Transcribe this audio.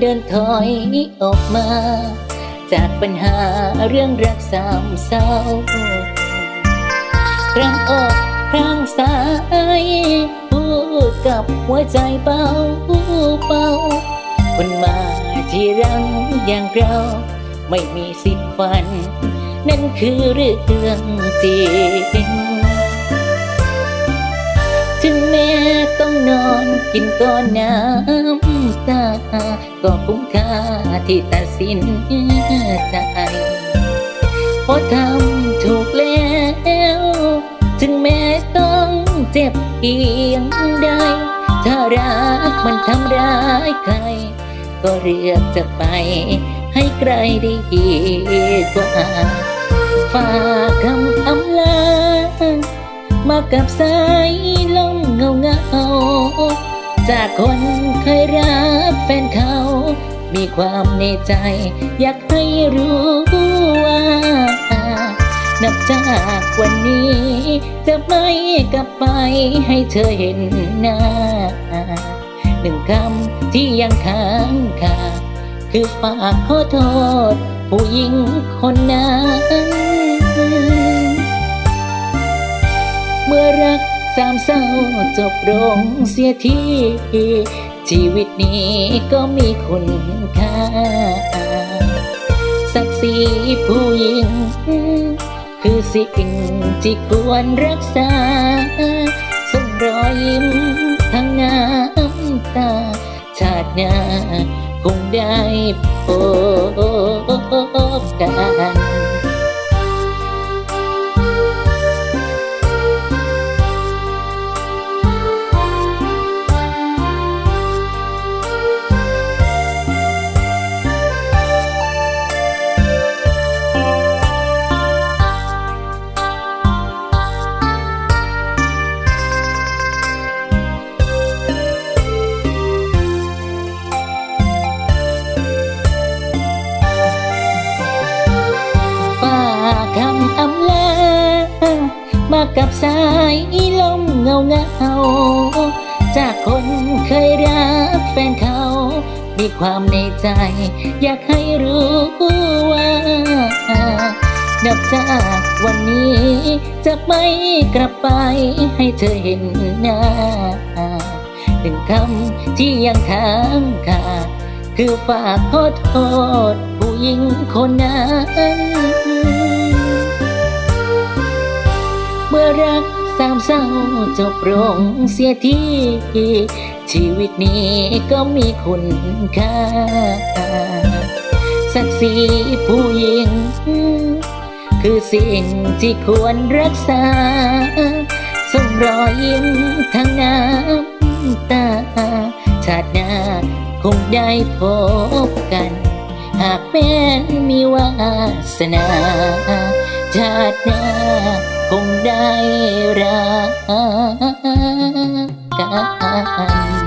เดินถอยออกมา จากปัญหาเรื่องรักสามเศร้าครั้งออกครั้งสายพูดกับหัวใจเบาเบาคนมาที่รังอย่างเราไม่มีสิทธิ์ฝัน นั่นคือเรื่องจริงถึงแม้ต้องนอนกินก้อนน้ำา ก็คุ้มค่าที่ตัดสินใจเพราะทำถูกแล้ว ถึงแม้ต้องเจ็บเพียงใด ถ้ารักมันทำร้ายใคร ก็เลือกจะไป ให้ไกลได้ดีกว่าฝากคำอำลามากับสายลมเงาเงา จากคนเคยรักแฟนเขา มีความในใจ อยากให้รู้ว่านับจากวันนี้ จะไม่กลับไปให้เธอเห็นหน้า หนึ่งคำที่ยังค้างคาคือฝากขอโทษ ผู้หญิงคนนั้น เศร้าจบลงเสียทีชีวิตนี้ก็มีคุณค่าศักดิ์ศรีผู้หญิง คือสิ่งที่ควรรักษาส่งรอยยิ้มทั้งน้ำตา ชาติหน้าคงได้พบกัน กับสายลมเงาเงาๆจากคนเคยรักแฟนเขามีความในใจ อยากให้รู้ว่านับจากวันนี้ จะไม่กลับไปให้เธอเห็นหน้าหนึ่งคำที่ยังค้างคาคือฝากขอโทษผู้หญิงคนนั้น เมื่อรักสามเศร้าจบลงเสียทีชีวิตนี้ก็มีคุณค่าศักดิ์ศรีผู้หญิง คือสิ่งที่ควรรักษาส่งรอยยิ้มทั้งน้ำตา ชาติหน้าคงได้พบกัน หากแม้นมีวาสนา ชาติหน้า คงได้รักกัน